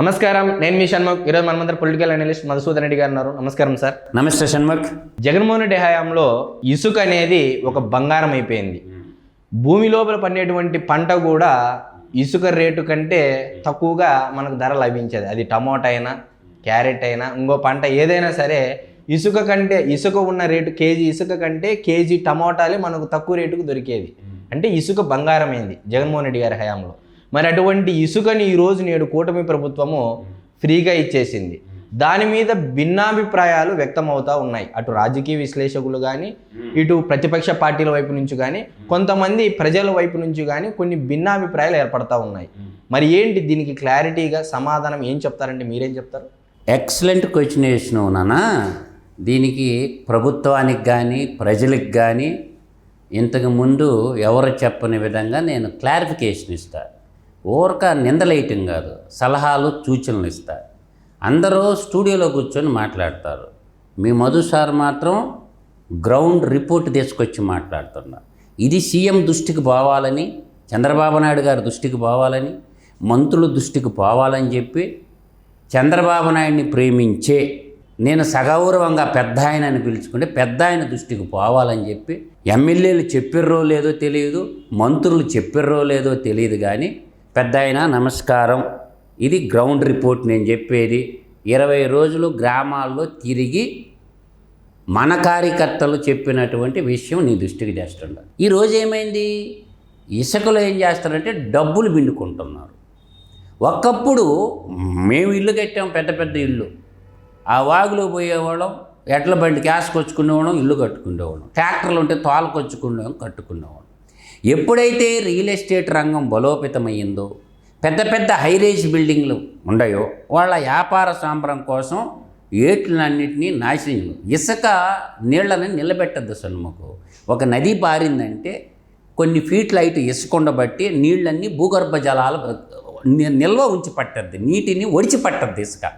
నమస్కారం. నేను మీ షణ్ముఖ్. ఈరోజు మనమందరం పొలిటికల్ అనలిస్ట్ మధుసూదన్ రెడ్డి గారు ఉన్నారు. నమస్కారం సార్. నమస్తే షణ్ముఖ్. జగన్మోహన్ రెడ్డి హయాంలో ఇసుక అనేది ఒక బంగారం అయిపోయింది. భూమి లోపల పండేటువంటి పంట కూడా ఇసుక రేటు కంటే తక్కువగా మనకు ధర లభించేది. అది టమోటా అయినా క్యారెట్ అయినా ఇంకో పంట ఏదైనా సరే ఇసుక కంటే ఇసుక ఉన్న రేటు కేజీ ఇసుక కంటే కేజీ టమోటాలే మనకు తక్కువ రేటుకు దొరికేది. అంటే ఇసుక బంగారం అయింది జగన్మోహన్ రెడ్డి గారి హయాంలో. మరి అటువంటి ఇసుకని ఈరోజు నేడు కూటమి ప్రభుత్వము ఫ్రీగా ఇచ్చేసింది. దాని మీద భిన్నాభిప్రాయాలు వ్యక్తమవుతా ఉన్నాయి. అటు రాజకీయ విశ్లేషకులు కానీ ఇటు ప్రతిపక్ష పార్టీల వైపు నుంచి కానీ కొంతమంది ప్రజల వైపు నుంచి కానీ కొన్ని భిన్నాభిప్రాయాలు ఏర్పడతా ఉన్నాయి. మరి ఏంటి దీనికి క్లారిటీగా సమాధానం ఏం చెప్తారంటే మీరేం చెప్తారు? ఎక్సలెంట్ క్వశ్చన్ వేసినావు నాన్న. దీనికి ప్రభుత్వానికి కానీ ప్రజలకు కానీ ఇంతకు ముందు ఎవరు చెప్పని విధంగా నేను క్లారిఫికేషన్ ఇస్తా. ఊరక నిందలేయటం కాదు సలహాలు సూచనలు ఇస్తారు అందరూ స్టూడియోలో కూర్చొని మాట్లాడతారు. మీ మధు సార్ మాత్రం గ్రౌండ్ రిపోర్ట్ తీసుకొచ్చి మాట్లాడుతున్నారు. ఇది సీఎం దృష్టికి పోవాలని చంద్రబాబు నాయుడు గారి దృష్టికి పోవాలని మంత్రుల దృష్టికి పోవాలని చెప్పి చంద్రబాబు నాయుడిని ప్రేమించే నేను సగౌరవంగా పెద్ద ఆయన అని పిలుచుకుంటే పెద్ద ఆయన దృష్టికి పోవాలని చెప్పి ఎమ్మెల్యేలు చెప్పిర్రో లేదో తెలియదు మంత్రులు చెప్పిర్రో లేదో తెలియదు కానీ పెద్ద నమస్కారం. ఇది గ్రౌండ్ రిపోర్ట్ నేను చెప్పేది. ఇరవై రోజులు గ్రామాల్లో తిరిగి మన కార్యకర్తలు చెప్పినటువంటి విషయం నీ దృష్టికి చేస్తుండ. ఈరోజు ఏమైంది? ఇసుకలో ఏం చేస్తారంటే డబ్బులు పిండుకుంటున్నారు. ఒకప్పుడు మేము ఇల్లు కట్టాం పెద్ద పెద్ద ఇల్లు. ఆ వాగులో పోయేవాళ్ళం ఎడ్ల బండి క్యాసుకొచ్చుకునేవాళ్ళం ఇల్లు కట్టుకునేవాళ్ళం. ట్రాక్టర్లు ఉంటే తోలకొచ్చుకునేవాళ్ళం కట్టుకునేవాళ్ళం. ఎప్పుడైతే రియల్ ఎస్టేట్ రంగం బలోపేతమయ్యిందో పెద్ద పెద్ద హైరేజ్ బిల్డింగ్లు ఉండయో వాళ్ళ వ్యాపార సాంబరం కోసం ఏట్లన్నింటినీ నాశనం ఇసుక నీళ్ళని నిలబెట్టద్దు సన్ముఖం ఒక నది పారిందంటే కొన్ని ఫీట్ల ఇటు ఇసుకుండబట్టి నీళ్ళన్నీ భూగర్భ జలాలు నిల్వ ఉంచి పట్టద్ది. నీటిని ఒడిచి పట్టద్ది ఇసుక.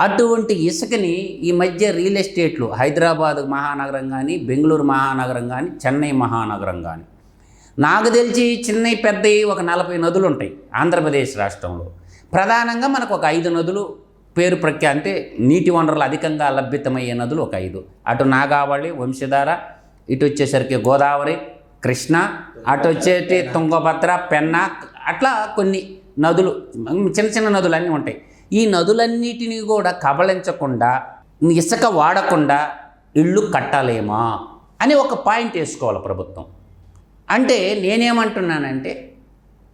అటువంటి ఇసుకని ఈ మధ్య రియల్ ఎస్టేట్లు హైదరాబాద్ మహానగరం కానీ బెంగళూరు మహానగరం కానీ చెన్నై మహానగరం కానీ నాకు తెలిసి చిన్నవి పెద్దవి ఒక నలభై నదులు ఉంటాయి ఆంధ్రప్రదేశ్ రాష్ట్రంలో. ప్రధానంగా మనకు ఒక ఐదు నదులు పేరు ప్రఖ్యా అంటే నీటి వనరులు అధికంగా లభ్యతమయ్యే నదులు ఒక ఐదు. అటు నాగావళి వంశధార ఇటు వచ్చేసరికి గోదావరి కృష్ణ అటు వచ్చేటి తుంగభద్ర పెన్న అట్లా కొన్ని నదులు చిన్న చిన్న నదులు అన్నీ ఉంటాయి. ఈ నదులన్నిటినీ కూడా కబళించకుండా ఇసుక వాడకుండా ఇళ్ళు కట్టాలేమా? అని ఒక పాయింట్ వేసుకోవాలి ప్రభుత్వం. అంటే నేనేమంటున్నానంటే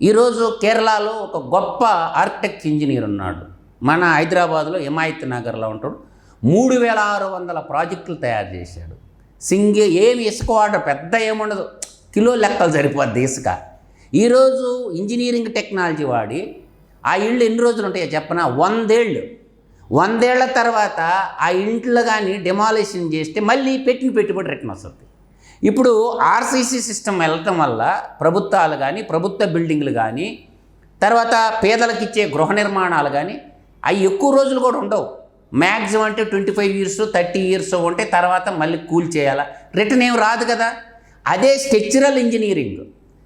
ఈరోజు కేరళలో ఒక గొప్ప ఆర్కిటెక్ట్ ఇంజనీర్ ఉన్నాడు. మన హైదరాబాద్లో హిమాయత్ నగర్లో ఉంటాడు. మూడు వేల ఆరు వందల ప్రాజెక్టులు తయారు చేశాడు. సింగిల్ ఏమి ఇసుక వాడరు పెద్ద ఏముండదు. కిలో లెక్కలు సరిపోద్ది ఇసుక. ఈరోజు ఇంజనీరింగ్ టెక్నాలజీ వాడి ఆ ఇళ్ళు ఎన్ని రోజులు ఉంటాయో చెప్పనా? వందేళ్ళు. వందేళ్ళ తర్వాత ఆ ఇంట్లో కానీ డిమాలిషన్ చేస్తే మళ్ళీ పెట్టిన పెట్టుబడి రిటర్న్ వస్తుంది. ఇప్పుడు ఆర్సీసీ సిస్టమ్ వెళ్ళటం వల్ల ప్రభుత్వాలు కానీ ప్రభుత్వ బిల్డింగ్లు కానీ తర్వాత పేదలకు ఇచ్చే గృహ నిర్మాణాలు కానీ అవి ఎక్కువ రోజులు కూడా ఉండవు. మ్యాక్సిమం అంటే twenty five years thirty years ఉంటే తర్వాత మళ్ళీ కూల్ చేయాలా? రిటర్న్ ఏం రాదు కదా. అదే స్ట్రక్చరల్ ఇంజనీరింగ్.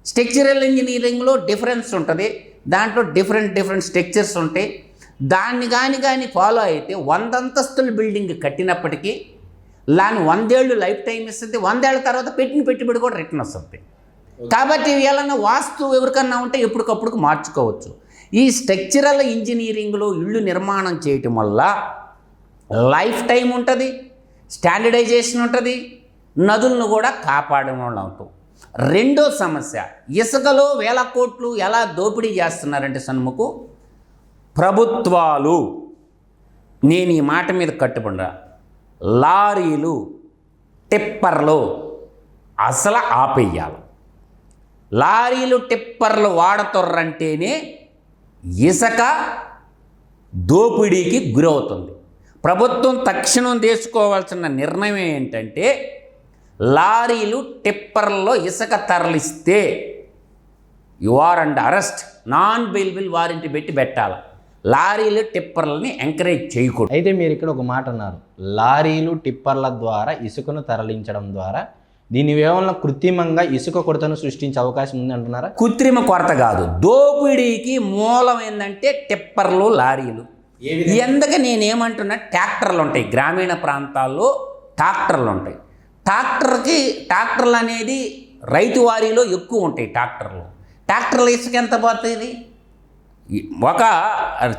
స్ట్రక్చరల్ ఇంజనీరింగ్లో డిఫరెన్స్ ఉంటుంది. దాంట్లో డిఫరెంట్ డిఫరెంట్ స్ట్రక్చర్స్ ఉంటాయి. దాన్ని కానీ కానీ ఫాలో అయితే వంద అంతస్తుల బిల్డింగ్ కట్టినప్పటికీ దాని వందేళ్ళు లైఫ్ టైం ఇస్తుంది వందేళ్ళ తర్వాత పెట్టిన పెట్టుబడి కూడా రిటర్న్ వస్తుంది. కాబట్టి ఏమైనా వాస్తు ఎవరికన్నా ఉంటే ఎప్పటికప్పుడు మార్చుకోవచ్చు. ఈ స్ట్రక్చరల్ ఇంజనీరింగ్లో ఇళ్ళు నిర్మాణం చేయటం వల్ల లైఫ్ టైం ఉంటుంది స్టాండర్డైజేషన్ ఉంటుంది నదులను కూడా కాపాడడం అవుతాం. రెండో సమస్య ఇసుకలో వేల కోట్లు ఎలా దోపిడీ చేస్తున్నారంటే సన్ముకు ప్రభుత్వాలు. నేను ఈ మాట మీద కట్టుబడిరా? లారీలు టిప్పర్లు అసలు ఆపేయాలి. లారీలు టిప్పర్లు వాడుతుర్రంటేనే ఇసుక దోపిడీకి గురవుతుంది. ప్రభుత్వం తక్షణం తీసుకోవాల్సిన నిర్ణయం ఏంటంటే లారీలు టిప్పర్లో ఇసుక తరలిస్తే you are and arrest non bailable warranty పెట్టి పెట్టాలి. లారీలు టిప్పర్లని ఎంకరేజ్ చేయకూడదు. అయితే మీరు ఇక్కడ ఒక మాట అన్నారు. లారీలు టిప్పర్ల ద్వారా ఇసుకను తరలించడం ద్వారా దీని వేవలన కృత్రిమంగా ఇసుక కొరతను సృష్టించే అవకాశం ఉంది అంటున్నారా? కృత్రిమ కొరత కాదు. దోపిడీకి మూలం ఏంటంటే టిప్పర్లు లారీలు. ఎందుకు నేనేమంటున్నా? ట్రాక్టర్లు ఉంటాయి. గ్రామీణ ప్రాంతాల్లో ట్రాక్టర్లు ఉంటాయి. ట్రాక్టర్కి ట్రాక్టర్లు అనేది రైతు వారీలో ఎక్కువ ఉంటాయి ట్రాక్టర్లు. ట్రాక్టర్ల ఇసుక ఎంత పోతుంది? ఒక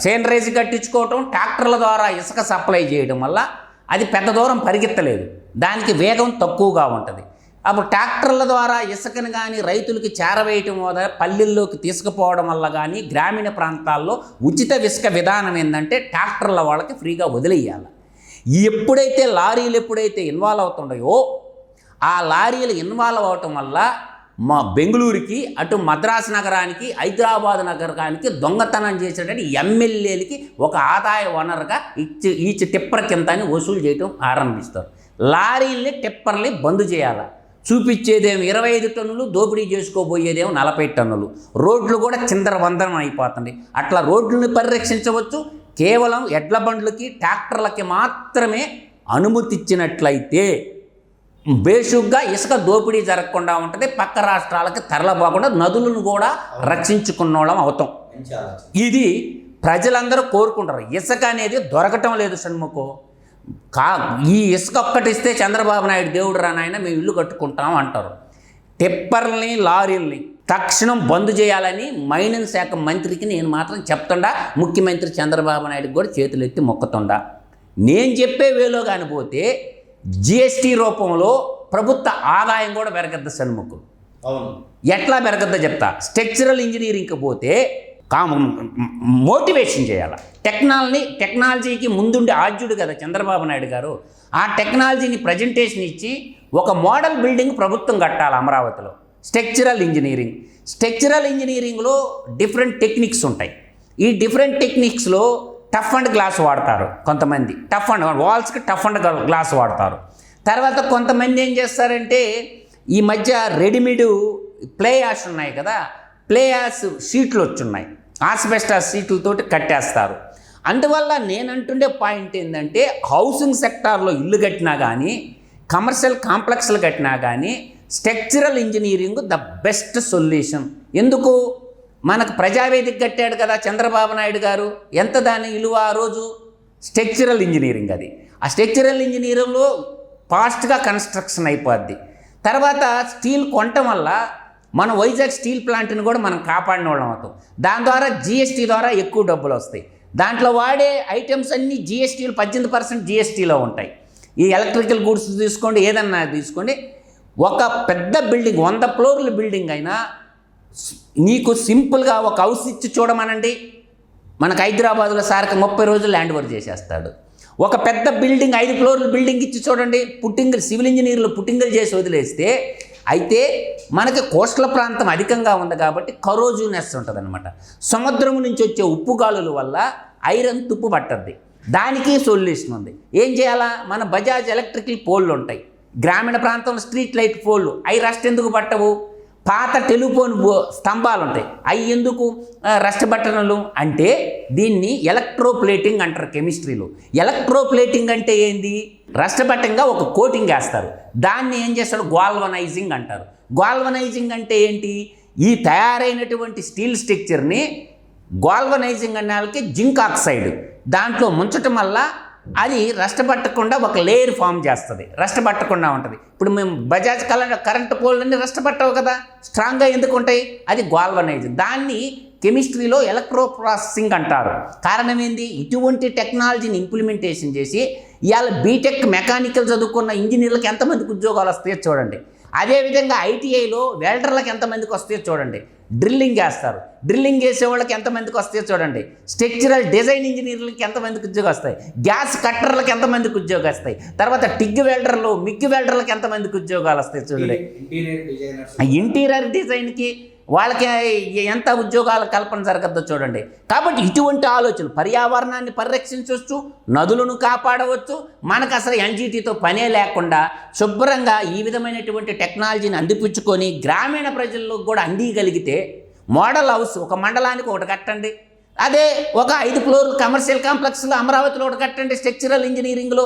చైన్ రేజ్ కట్టించుకోవటం ట్రాక్టర్ల ద్వారా ఇసుక సప్లై చేయడం వల్ల అది పెద్ద దూరం పరిగెత్తలేదు. దానికి వేగం తక్కువగా ఉంటుంది. అప్పుడు ట్రాక్టర్ల ద్వారా ఇసుకను కానీ రైతులకి చేరవేయటం వల్ల పల్లెల్లోకి తీసుకుపోవడం వల్ల కానీ గ్రామీణ ప్రాంతాల్లో ఉచిత ఇసుక విధానం ఏంటంటే ట్రాక్టర్ల వాళ్ళకి ఫ్రీగా వదిలేయాలి. ఎప్పుడైతే లారీలు ఎప్పుడైతే ఇన్వాల్వ్ అవుతుండయో ఆ లారీలు ఇన్వాల్వ్ అవటం వల్ల మా బెంగళూరుకి అటు మద్రాసు నగరానికి హైదరాబాద్ నగరానికి దొంగతనం చేసేటువంటి ఎమ్మెల్యేలకి ఒక ఆదాయ వనరుగా ఇచ్చి ఈచ్ టిప్పర్ కింద వసూలు చేయటం ఆరంభిస్తారు. లారీల్ని టిప్పర్ని బంద్ చేయాలి? చూపించేదేమో ఇరవై ఐదు టన్నులు దోపిడీ చేసుకోబోయేదేమో నలభై టన్నులు. రోడ్లు కూడా చిందర వందనం అయిపోతుంది అట్లా రోడ్లను పరిరక్షించవచ్చు. కేవలం ఎడ్ల బండ్లకి ట్రాక్టర్లకి మాత్రమే అనుమతి ఇచ్చినట్లయితే బేషుగ్గా ఇసుక దోపిడీ జరగకుండా ఉంటుంది పక్క రాష్ట్రాలకి తరలపోకుండా నదులను కూడా రక్షించుకున్న వాళ్ళం అవుతాం. ఇది ప్రజలందరూ కోరుకుంటారు. ఇసుక అనేది దొరకటం లేదు షణ్ముఖు. కా ఈ ఇసుక ఒక్కటి ఇస్తే చంద్రబాబు నాయుడు దేవుడు రా నాయన మేము ఇల్లు కట్టుకుంటాం అంటారు. టిప్పర్ని లారీల్ని తక్షణం బంద్ చేయాలని మైనింగ్ శాఖ మంత్రికి నేను మాత్రం చెప్తుండా ముఖ్యమంత్రి చంద్రబాబు నాయుడుకి కూడా చేతులు ఎత్తి మొక్కుతుండా. నేను చెప్పే వేలో కానిపోతే జిఎస్టీ రూపంలో ప్రభుత్వ ఆదాయం కూడా పెరగద్దు సన్ముఖం అవును. ఎట్లా పెరగద్దో చెప్తా. స్ట్రక్చరల్ ఇంజనీరింగ్కి పోతే కామ మోటివేషన్ చేయాలి. టెక్నాలజీ టెక్నాలజీకి ముందుండే ఆద్యుడు కదా చంద్రబాబు నాయుడు గారు. ఆ టెక్నాలజీని ప్రజెంటేషన్ ఇచ్చి ఒక మోడల్ బిల్డింగ్ ప్రభుత్వం కట్టాలి అమరావతిలో. స్ట్రక్చరల్ ఇంజనీరింగ్ స్ట్రక్చరల్ ఇంజనీరింగ్లో డిఫరెంట్ టెక్నిక్స్ ఉంటాయి. ఈ డిఫరెంట్ టెక్నిక్స్లో టఫ్ అండ్ గ్లాస్ వాడతారు కొంతమంది. టఫ్ అండ్ వాల్స్కి టఫ్ అండ్ గ్లాస్ వాడతారు. తర్వాత కొంతమంది ఏం చేస్తారంటే ఈ మధ్య రెడీమేడ్ ప్లే యాష్ ఉన్నాయి కదా ప్లే యాష్ షీట్లు వచ్చున్నాయి. ఆస్బెస్టా షీట్లతోటి కట్టేస్తారు. అందువల్ల నేనంటుండే పాయింట్ ఏంటంటే హౌసింగ్ సెక్టార్లో ఇల్లు కట్టినా కానీ కమర్షియల్ కాంప్లెక్స్లు కట్టినా కానీ structural engineering the best solution ఎందుకు? మనకు ప్రజావేదిక కట్టాడు కదా చంద్రబాబు నాయుడు గారు. ఎంత దాని విలువ ఆ రోజు? స్ట్రక్చరల్ ఇంజనీరింగ్ అది. ఆ స్ట్రక్చరల్ ఇంజనీరింగ్లో ఫాస్ట్గా కన్స్ట్రక్షన్ అయిపోద్ది. తర్వాత స్టీల్ కొనటం వల్ల మన వైజాగ్ స్టీల్ ప్లాంట్ని కూడా మనం కాపాడిన వాళ్ళం అవుతాం. దాని ద్వారా జిఎస్టీ ద్వారా ఎక్కువ డబ్బులు వస్తాయి. దాంట్లో వాడే ఐటమ్స్ అన్నీ జిఎస్టీలు పద్దెనిమిది పర్సెంట్ జిఎస్టీలో ఉంటాయి. ఈ ఎలక్ట్రికల్ గూడ్స్ తీసుకోండి ఏదన్నా తీసుకోండి. ఒక పెద్ద బిల్డింగ్ వంద ఫ్లోర్ల బిల్డింగ్ అయినా నీకు సింపుల్గా ఒక హౌస్ ఇచ్చి చూడమనండి. మనకు హైదరాబాద్లో సార్కి ముప్పై రోజులు ల్యాండ్ ఓవర్ చేసేస్తాడు. ఒక పెద్ద బిల్డింగ్ ఐదు ఫ్లోర్ల బిల్డింగ్ ఇచ్చి చూడండి. పుట్టింగులు సివిల్ ఇంజనీర్లు పుట్టింగులు చేసి వదిలేస్తే అయితే మనకి కోస్టల్ ప్రాంతం అధికంగా ఉంది కాబట్టి కరోజునెస్ ఉంటుంది అనమాట సముద్రం నుంచి వచ్చే ఉప్పు గాలుల వల్ల ఐరన్ తుప్పు పట్టద్ది. దానికి సొల్యూషన్ ఉంది. ఏం చేయాలా? మన బజాజ్ ఎలక్ట్రికల్ పోల్లు ఉంటాయి. గ్రామీణ ప్రాంతంలో స్ట్రీట్ లైట్ పోల్లు అవి రస్ట్ ఎందుకు పట్టవు? పాత టెలిఫోన్ స్తంభాలు ఉంటాయి అవి ఎందుకు? ఆ, రస్ట్ బట్టనలు అంటే దీన్ని ఎలక్ట్రోప్లేటింగ్ అంటారు కెమిస్ట్రీలో. ఎలక్ట్రోప్లేటింగ్ అంటే ఏంది? రష్టపట్టంగా ఒక కోటింగ్ వేస్తారు. దాన్ని ఏం చేస్తారు? గ్వాల్వనైజింగ్ అంటారు. గ్వాల్వనైజింగ్ అంటే ఏంటి? ఈ తయారైనటువంటి స్టీల్ స్ట్రక్చర్ని గ్వాల్వనైజింగ్ అనే వాళ్ళకి జింక్ ఆక్సైడ్. దాంట్లో ముంచటం వల్ల అది రష్టపట్టకుండా ఒక లేయర్ ఫామ్ చేస్తుంది. రష్టపట్టకుండా ఉంటుంది. ఇప్పుడు మేము బజాజ్ కరెంట్ కరెంట్ పోల్ని రష్టపట్టవు కదా? స్ట్రాంగ్గా ఎందుకు ఉంటాయి? అది గ్వాల్వనైజ్ దాన్ని కెమిస్ట్రీలో ఎలక్ట్రో ప్రాసెసింగ్ అంటారు. కారణం ఏంది? ఇటువంటి టెక్నాలజీని ఇంప్లిమెంటేషన్ చేసి ఇవాళ బీటెక్ మెకానికల్ చదువుకున్న ఇంజనీర్లకు ఎంతమందికి ఉద్యోగాలు వస్తాయో చూడండి. అదేవిధంగా ఐటీఐలో వెల్డర్లకు ఎంతమందికి వస్తాయో చూడండి. డ్రిల్లింగ్ చేస్తారు. డ్రిల్లింగ్ చేసే వాళ్ళకి ఎంతమందికి వస్తాయో చూడండి. స్ట్రక్చరల్ డిజైన్ ఇంజనీర్లకి ఎంతమందికి ఉద్యోగం వస్తాయి? గ్యాస్ కట్టర్లకు ఎంతమందికి ఉద్యోగాలు వస్తాయి? తర్వాత టిగ్ వెల్డర్లు మిగ్ వెల్డర్లకు ఎంతమందికి ఉద్యోగాలు వస్తాయి చూడండి. ఇంటీరియర్ డిజైన్కి వాళ్ళకి ఎంత ఉద్యోగాల కల్పన జరగద్దో చూడండి. కాబట్టి ఇటువంటి ఆలోచన పర్యావరణాన్ని పరిరక్షించవచ్చు నదులను కాపాడవచ్చు మనకు అసలు ఎన్జీటీతో పనే లేకుండా శుభ్రంగా ఈ విధమైనటువంటి టెక్నాలజీని అందిపుచ్చుకొని గ్రామీణ ప్రజల్లో కూడా అందియగలిగితే మోడల్ హౌస్ ఒక మండలానికి ఒకటి కట్టండి. అదే ఒక ఐదు ఫ్లోర్లు కమర్షియల్ కాంప్లెక్స్లో అమరావతిలో ఒకటి కట్టండి స్ట్రక్చరల్ ఇంజనీరింగ్లో.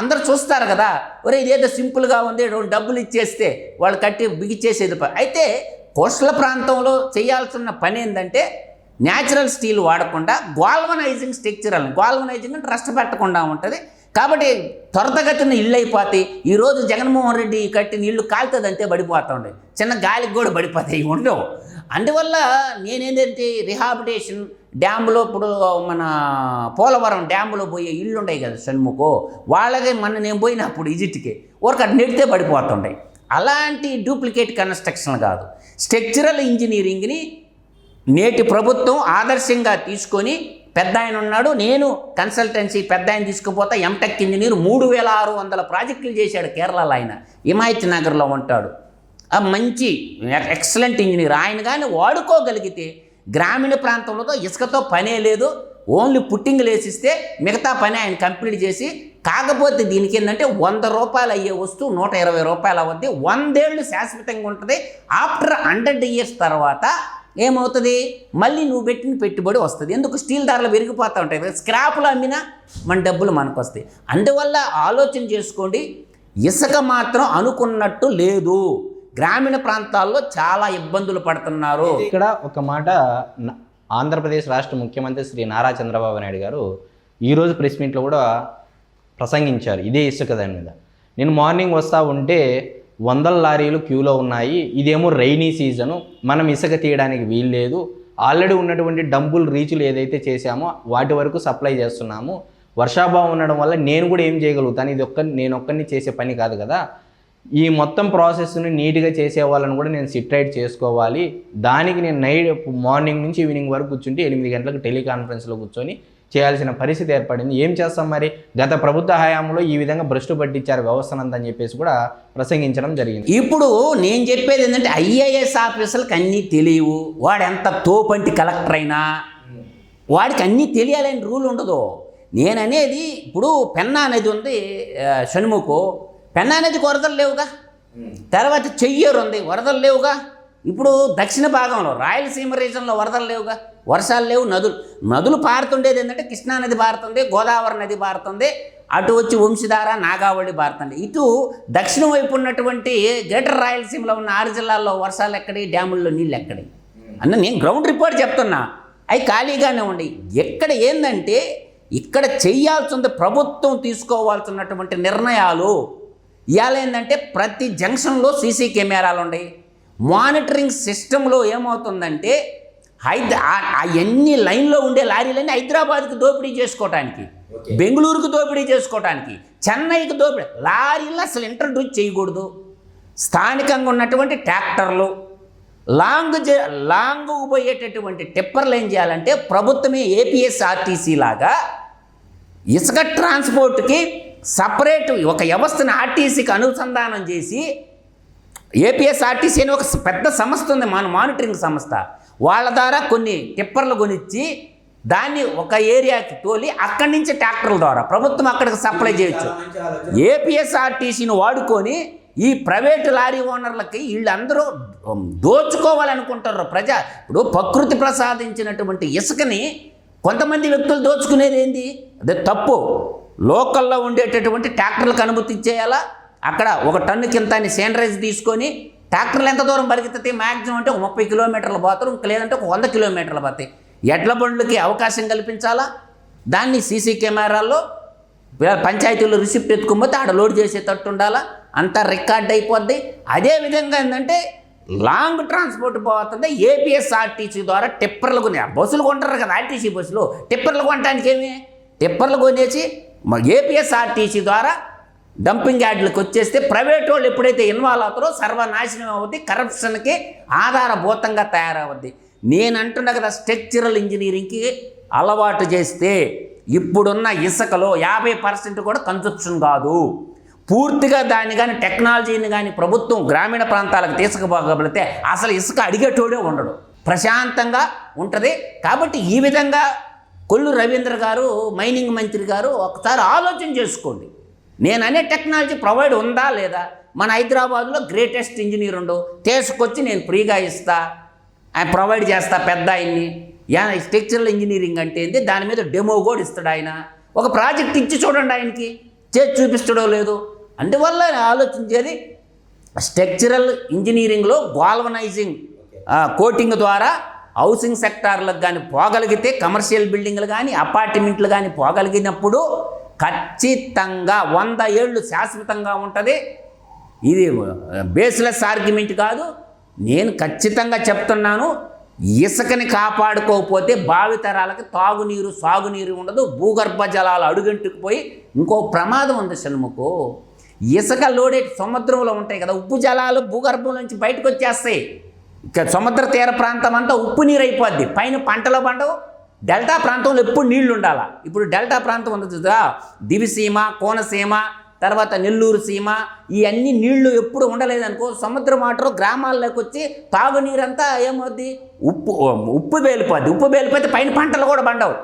అందరు చూస్తారు కదా ఒరే ఇదేదో సింపుల్గా ఉంది రెండు డబ్బులు ఇచ్చేస్తే వాళ్ళు కట్టి బిగిచ్చేసేది అయితే కోస్టల్ ప్రాంతంలో చేయాల్సిన పని ఏంటంటే న్యాచురల్ స్టీల్ వాడకుండా గోల్వనైజింగ్ స్ట్రక్చరల్ గోల్వనైజింగ్ అంటే రష్ట పెట్టకుండా ఉంటుంది. కాబట్టి త్వరతగతిన ఇళ్ళు అయిపోతాయి ఈరోజు జగన్మోహన్ రెడ్డి కట్టిన ఇల్లు కాలుతుంది అంతే పడిపోతుండే చిన్న గాలికి కూడా పడిపోతాయి ఉండవు. అందువల్ల నేనేంటంటే రిహాబిటేషన్ డ్యామ్లో ఇప్పుడు మన పోలవరం డ్యామ్లో పోయే ఇళ్ళు ఉన్నాయి కదా షణ్ముఖో వాళ్ళకి మన నేను పోయినప్పుడు ఈజిప్ట్కి ఊరికి అటు నెడితే పడిపోతుండే అలాంటి డూప్లికేట్ కన్స్ట్రక్షన్ కాదు. స్ట్రక్చరల్ ఇంజనీరింగ్ని నేటి ప్రభుత్వం ఆదర్శంగా తీసుకొని పెద్ద ఆయన ఉన్నాడు. నేను కన్సల్టెన్సీ పెద్ద ఆయన తీసుకుపోతా. ఎంటెక్ ఇంజనీర్ మూడు వేల ఆరు వందల ప్రాజెక్టులు చేశాడు కేరళలో ఆయన. హిమాయత్ నగర్లో ఉంటాడు. ఆ మంచి ఎక్సలెంట్ ఇంజనీర్. ఆయన కానీ వాడుకోగలిగితే గ్రామీణ ప్రాంతంలో ఇసుకతో పనే లేదు. ఓన్లీ పుట్టింగ్ లేసిస్తే మిగతా పని ఆయన కంప్లీట్ చేసి కాకపోతే దీనికి ఏంటంటే వంద రూపాయలు అయ్యే వస్తువు నూట ఇరవై రూపాయలు అవుద్ది వందేళ్ళు శాశ్వతంగా ఉంటుంది. ఆఫ్టర్ హండ్రెడ్ ఇయర్స్ తర్వాత ఏమవుతుంది? మళ్ళీ నువ్వు పెట్టిన పెట్టుబడి వస్తుంది. ఎందుకు? స్టీల్ ధరలు పెరిగిపోతూ ఉంటాయి కదా. స్క్రాప్లు అమ్మినా మన డబ్బులు మనకు వస్తాయి. అందువల్ల ఆలోచన చేసుకోండి. ఇసుక మాత్రం అనుకున్నట్టు లేదు. గ్రామీణ ప్రాంతాల్లో చాలా ఇబ్బందులు పడుతున్నారు. ఇక్కడ ఒక మాట ఆంధ్రప్రదేశ్ రాష్ట్ర ముఖ్యమంత్రి శ్రీ నారా చంద్రబాబు నాయుడు గారు ఈరోజు ప్రెస్ మీట్లో కూడా ప్రసంగించారు. ఇదే ఇసుక దాని మీద. నేను మార్నింగ్ వస్తూ ఉంటే వందల లారీలు క్యూలో ఉన్నాయి. ఇదేమో రైనీ సీజను. మనం ఇసుక తీయడానికి వీలు లేదు. ఆల్రెడీ ఉన్నటువంటి డంబుల్ రీచ్లు ఏదైతే చేశామో వాటి వరకు సప్లై చేస్తున్నాము. వర్షాభావం ఉండడం వల్ల నేను కూడా ఏం చేయగలుగుతాను? ఇది ఒక్క నేను ఒక్కరిని చేసే పని కాదు కదా. ఈ మొత్తం ప్రాసెస్ని నీట్గా చేసే వాళ్ళని కూడా నేను సిట్రైట్ చేసుకోవాలి. దానికి నేను నైట్ మార్నింగ్ నుంచి ఈవినింగ్ వరకు కూర్చుంటే ఎనిమిది గంటలకు టెలికాన్ఫరెన్స్లో కూర్చొని చేయాల్సిన పరిస్థితి ఏర్పడింది. ఏం చేస్తాం మరి? గత ప్రభుత్వ హయాంలో ఈ విధంగా భ్రష్టు పట్టించారు వ్యవస్థనందని చెప్పేసి కూడా ప్రసంగించడం జరిగింది. ఇప్పుడు నేను చెప్పేది ఏంటంటే ఐఏఎస్ ఆఫీసర్లకు అన్నీ తెలియవు. వాడు ఎంత తోపంటి కలెక్టర్ అయినా వాడికి అన్నీ తెలియాలని రూల్ ఉండదు. నేననేది ఇప్పుడు పెన్నా నది ఉంది షణ్ముఖు. పెన్నా నదికి వరదలు లేవుగా. తర్వాత చెయ్యూరు ఉంది వరదలు లేవుగా. ఇప్పుడు దక్షిణ భాగంలో రాయలసీమ రీజన్లో వరదలు లేవుగా. వర్షాలు లేవు నదులు. నదులు పారుతుండేది ఏంటంటే కృష్ణా నది పారుతుంది గోదావరి నది పారుతుంది అటు వచ్చి వంశధార నాగావళి పారుతుంది. ఇటు దక్షిణం వైపు ఉన్నటువంటి గ్రేటర్ రాయలసీమలో ఉన్న ఆరు జిల్లాల్లో వర్షాలు ఎక్కడి డ్యాముల్లో నీళ్ళు ఎక్కడి? అన్న నేను గ్రౌండ్ రిపోర్ట్ చెప్తున్నా. అవి ఖాళీగానే ఉండి ఎక్కడ ఏంటంటే ఇక్కడ చేయాల్సింది ప్రభుత్వం తీసుకోవాల్సినటువంటి నిర్ణయాలు. ఇవాళ ఏంటంటే ప్రతి జంక్షన్లో సీసీ కెమెరాలు ఉన్నాయి మానిటరింగ్ సిస్టంలో ఏమవుతుందంటే హైద అవన్నీ లైన్లో ఉండే లారీలన్నీ హైదరాబాద్కి దోపిడీ చేసుకోవటానికి బెంగళూరుకు దోపిడీ చేసుకోవటానికి చెన్నైకి దోపిడీ లారీలు అసలు ఇంట్రడ్యూస్ చేయకూడదు. స్థానికంగా ఉన్నటువంటి ట్రాక్టర్లు లాంగ్ లాంగ్ పోయేటటువంటి టిప్పర్లు ఏం చేయాలంటే ప్రభుత్వమే ఏపీఎస్ఆర్టీసీ లాగా ఇసుక ట్రాన్స్పోర్ట్కి సపరేట్ ఒక వ్యవస్థను ఆర్టీసీకి అనుసంధానం చేసి ఏపీఎస్ఆర్టీసీ అని ఒక పెద్ద సంస్థ ఉంది మన మానిటరింగ్ సంస్థ. వాళ్ళ ద్వారా కొన్ని టిప్పర్లు కొనిచ్చి దాన్ని ఒక ఏరియాకి తోలి అక్కడి నుంచి ట్రాక్టర్ల ద్వారా ప్రభుత్వం అక్కడికి సప్లై చేయొచ్చు. ఏపీఎస్ఆర్టీసీని వాడుకొని ఈ ప్రైవేటు లారీ ఓనర్లకి వీళ్ళందరూ దోచుకోవాలనుకుంటారు ప్రజా. ఇప్పుడు ప్రకృతి ప్రసాదించినటువంటి ఇసుకని కొంతమంది వ్యక్తులు దోచుకునేది ఏంది? అదే తప్పు. లోకల్లో ఉండేటటువంటి ట్రాక్టర్లకు అనుమతి ఇచ్చేయాలా? అక్కడ ఒక టన్ను కింద సేనరైజ్ తీసుకొని ట్రాక్టర్లు ఎంత దూరం పరిగెత్తితే మ్యాక్సిమం అంటే ఒక ముప్పై కిలోమీటర్లు పోతారు ఇంకా లేదంటే ఒక వంద కిలోమీటర్లు పోతాయి. ఎడ్ల బండ్లకి అవకాశం కల్పించాలా? దాన్ని సీసీ కెమెరాల్లో పంచాయతీలో రిసిప్ట్ ఎత్తుకుపోతే ఆడ లోడ్ చేసేటట్టు ఉండాలా? అంతా రికార్డ్ అయిపోద్ది. అదే విధంగా ఏంటంటే లాంగ్ ట్రాన్స్పోర్ట్ పోతుంది. ఏపీఎస్ఆర్టీసీ ద్వారా టిప్పర్లు కొని బస్సులు కొంటారు కదా ఆర్టీసీ బస్సులు. టిప్పర్లు కొనడానికి ఏమి? టిప్పర్లు కొనేసి ఏపీఎస్ఆర్టీసీ ద్వారా డంపింగ్ యార్డులకు వచ్చేస్తే ప్రైవేట్ వాళ్ళు ఎప్పుడైతే ఇన్వాల్వ్ అవుతారో సర్వనాశనం అవుద్ది కరప్షన్కి ఆధారభూతంగా తయారవుద్ది. నేను అంటున్నా కదా స్ట్రక్చరల్ ఇంజనీరింగ్కి అలవాటు చేస్తే ఇప్పుడున్న ఇసుకలో యాభై పర్సెంట్ కూడా కన్సెప్షన్ కాదు. పూర్తిగా దాన్ని కానీ టెక్నాలజీని కానీ ప్రభుత్వం గ్రామీణ ప్రాంతాలకు తీసుకుపోగలిగితే అసలు ఇసుక అడిగేటోడే ఉండడు. ప్రశాంతంగా ఉంటుంది. కాబట్టి ఈ విధంగా కొల్లు రవీంద్ర గారు మైనింగ్ మంత్రి గారు ఒకసారి ఆలోచన చేసుకోండి. నేను అనే టెక్నాలజీ ప్రొవైడ్ ఉందా లేదా? మన హైదరాబాద్లో గ్రేటెస్ట్ ఇంజనీర్ ఉండు. తీసుకొచ్చి నేను ఫ్రీగా ఇస్తా. ఆయన ప్రొవైడ్ చేస్తా పెద్ద ఆయన్ని. స్ట్రక్చరల్ ఇంజనీరింగ్ అంటే ఏంది? దాని మీద డెమో కూడా ఇస్తాడు ఆయన. ఒక ప్రాజెక్ట్ ఇచ్చి చూడండి ఆయనకి. చేసి చూపిస్తాడో లేదు. అందువల్ల ఆలోచించేది స్ట్రక్చరల్ ఇంజనీరింగ్లో గాల్వనైజింగ్ కోటింగ్ ద్వారా హౌసింగ్ సెక్టార్లకు కానీ పోగలిగితే కమర్షియల్ బిల్డింగ్లు కానీ అపార్ట్మెంట్లు కానీ పోగలిగినప్పుడు ఖచ్చితంగా వంద ఏళ్ళు శాశ్వతంగా ఉంటుంది. ఇది బేస్లెస్ ఆర్గ్యుమెంట్ కాదు. నేను ఖచ్చితంగా చెప్తున్నాను ఇసుకని కాపాడుకోకపోతే భావితరాలకు తాగునీరు సాగునీరు ఉండదు. భూగర్భ జలాలు అడుగంటుకుపోయి ఇంకో ప్రమాదం ఉంది షణ్ముకు ఇసుక లోడే సముద్రంలో ఉంటాయి కదా ఉప్పు జలాలు భూగర్భం నుంచి బయటకు వచ్చేస్తాయి. ఇక సముద్ర తీర ప్రాంతం అంతా ఉప్పు నీరు అయిపోద్ది. పైన పంటలు పండవు డెల్టా ప్రాంతంలో ఎప్పుడు నీళ్ళు ఉండాలి? ఇప్పుడు డెల్టా ప్రాంతం ఉంది చూద్దా? దివిసీమ కోనసీమ తర్వాత నెల్లూరు సీమ ఇవన్నీ నీళ్ళు ఎప్పుడు ఉండలేదనుకో సముద్రం వాటర్ గ్రామాల్లోకి వచ్చి తాగునీరంతా ఏమవుద్ది? ఉప్పు ఉప్పు వేలిపోద్ది ఉప్పు వేలిపోతే పైన పంటలు కూడా పండవు.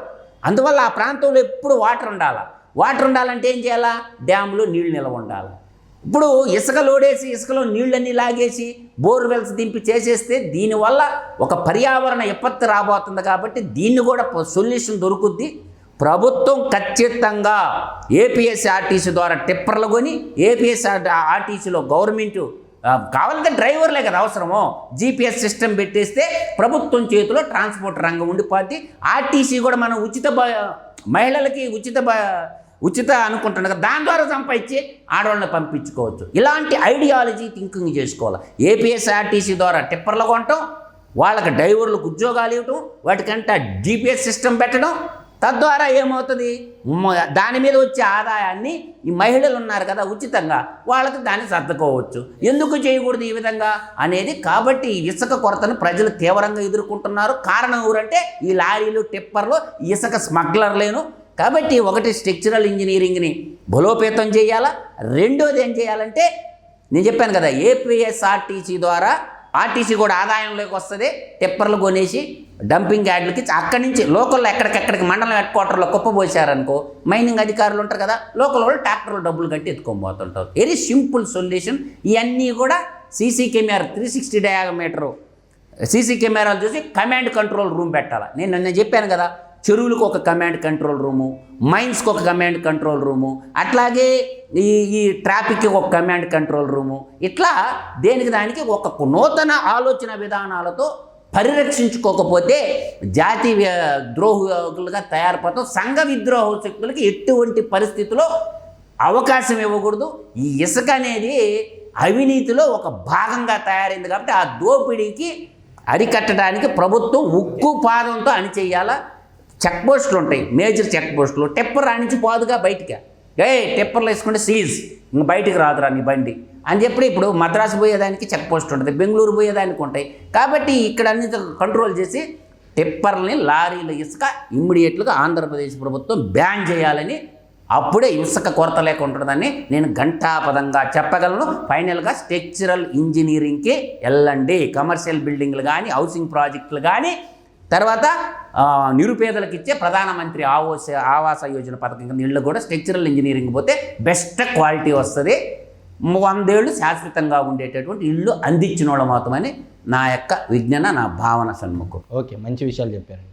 అందువల్ల ఆ ప్రాంతంలో ఎప్పుడు వాటర్ ఉండాలి? వాటర్ ఉండాలంటే ఏం చేయాలా? డ్యాములు నీళ్ళు నిల్వ ఉండాలి. ఇప్పుడు ఇసుక లోడేసి ఇసుకలో నీళ్ళన్నీ లాగేసి బోర్వెల్స్ దింపి చేసేస్తే దీనివల్ల ఒక పర్యావరణ విపత్తు రాబోతుంది కాబట్టి దీన్ని కూడా సొల్యూషన్ దొరుకుద్ది. ప్రభుత్వం ఖచ్చితంగా ఏపీఎస్సీ ఆర్టీసీ ద్వారా టిప్పర్లు కొని ఏపీఎస్సీ ఆర్టీసీలో గవర్నమెంట్ కావాలంటే డ్రైవర్లే కదా అవసరమో జీపీఎస్ సిస్టమ్ పెట్టేస్తే ప్రభుత్వం చేతిలో ట్రాన్స్పోర్ట్ రంగం ఉండిపోద్ది. ఆర్టీసీ కూడా మనం ఉచిత బ- మహిళలకి ఉచిత బ- ఉచిత అనుకుంటున్నాం కదా దాని ద్వారా సంపాదించి ఆడవాళ్ళని పంపించుకోవచ్చు. ఇలాంటి ఐడియాలజీ థింకింగ్ చేసుకోవాలి. ఏపీఎస్ఆర్టీసీ ద్వారా టిప్పర్లు కొనటం వాళ్ళకి డ్రైవర్లకు ఉద్యోగాలు ఇవ్వటం వాటికంటే జీపీఎస్ సిస్టమ్ పెట్టడం తద్వారా ఏమవుతుంది? దాని మీద వచ్చే ఆదాయాన్ని ఈ మహిళలు ఉన్నారు కదా ఉచితంగా వాళ్ళకి దాన్ని సర్దుకోవచ్చు. ఎందుకు చేయకూడదు ఈ విధంగా? అనేది కాబట్టి ఈ ఇసుక కొరతను ప్రజలు తీవ్రంగా ఎదుర్కొంటున్నారు. కారణం ఎవరంటే ఈ లారీలు టిప్పర్లు ఇసుక స్మగ్లర్లేను కాబట్టి ఒకటి స్ట్రక్చరల్ ఇంజనీరింగ్ని బలోపేతం చేయాలా? రెండోది ఏం చేయాలంటే నేను చెప్పాను కదా ఏపీఎస్ఆర్టీసీ ద్వారా ఆర్టీసీ కూడా ఆదాయంలోకి వస్తుంది టిప్పర్లు కొనేసి డంపింగ్ యార్డులకి అక్కడి నుంచి లోకల్లో ఎక్కడికెక్కడికి మండలం హెడ్ క్వార్టర్లో కుప్పబోసారనుకో మైనింగ్ అధికారులు ఉంటారు కదా లోకల్ వాళ్ళు ట్రాక్టర్లు డబ్బులు కట్టి ఎత్తుకొని పోతుంటారు. వెరీ సింపుల్ సొల్యూషన్ ఇవన్నీ కూడా CC camera three sixty diameter CC కెమెరాలు చూసి కమాండ్ కంట్రోల్ రూమ్ పెట్టాలి. నేను నిన్న చెప్పాను కదా చెరువులకు ఒక కమాండ్ కంట్రోల్ రూము మైన్స్కి ఒక కమాండ్ కంట్రోల్ రూము అట్లాగే ఈ ఈ ట్రాఫిక్కి ఒక కమాండ్ కంట్రోల్ రూము ఇట్లా దేనికి దానికి ఒక నూతన ఆలోచన విధానాలతో పరిరక్షించుకోకపోతే జాతి ద్రోహులుగా తయారుపోతాం సంఘ విద్రోహ శక్తులకి ఎటువంటి పరిస్థితిలో అవకాశం ఇవ్వకూడదు. ఈ ఇసుక అనేది అవినీతిలో ఒక భాగంగా తయారైంది కాబట్టి ఆ దోపిడీకి అరికట్టడానికి ప్రభుత్వం ఉక్కు పాదంతో అణిచేయాలా? చెక్ పోస్టులు ఉంటాయి. మేజర్ చెక్ పోస్టులు. టెప్పర్ రాణించి పోదుగా బయటికి. ఏ టెప్పర్లు వేసుకుంటే సీజ్. ఇంకా బయటికి రాదురా నీ బండి. అని చెప్పి ఇప్పుడు మద్రాసు పోయేదానికి చెక్ పోస్ట్ ఉంటుంది. బెంగళూరు పోయేదానికి ఉంటాయి. కాబట్టి ఇక్కడ అన్ని కంట్రోల్ చేసి టిప్పర్ని లారీల ఇసుక ఇమ్మీడియట్లుగా ఆంధ్రప్రదేశ్ ప్రభుత్వం బ్యాన్ చేయాలని అప్పుడే ఇసుక కొరత లేకుంటుందని నేను ఘంటాపదంగా చెప్పగలను. ఫైనల్గా స్ట్రక్చరల్ ఇంజనీరింగ్కి వెళ్ళండి కమర్షియల్ బిల్డింగ్లు కానీ హౌసింగ్ ప్రాజెక్టులు కానీ తర్వాత నిరుపేదలకు ఇచ్చే ప్రధానమంత్రి ఆవాస ఆవాస యోజన పథకం. నీళ్ళు కూడా స్ట్రక్చరల్ ఇంజనీరింగ్ పోతే బెస్ట్ క్వాలిటీ వస్తుంది. వందేళ్ళు శాశ్వతంగా ఉండేటటువంటి ఇల్లు అందించిన వాళ్ళ మాత్రమని నా యొక్క విజ్ఞాన నా భావన సన్ముఖం. ఓకే మంచి విషయాలు చెప్పారండి.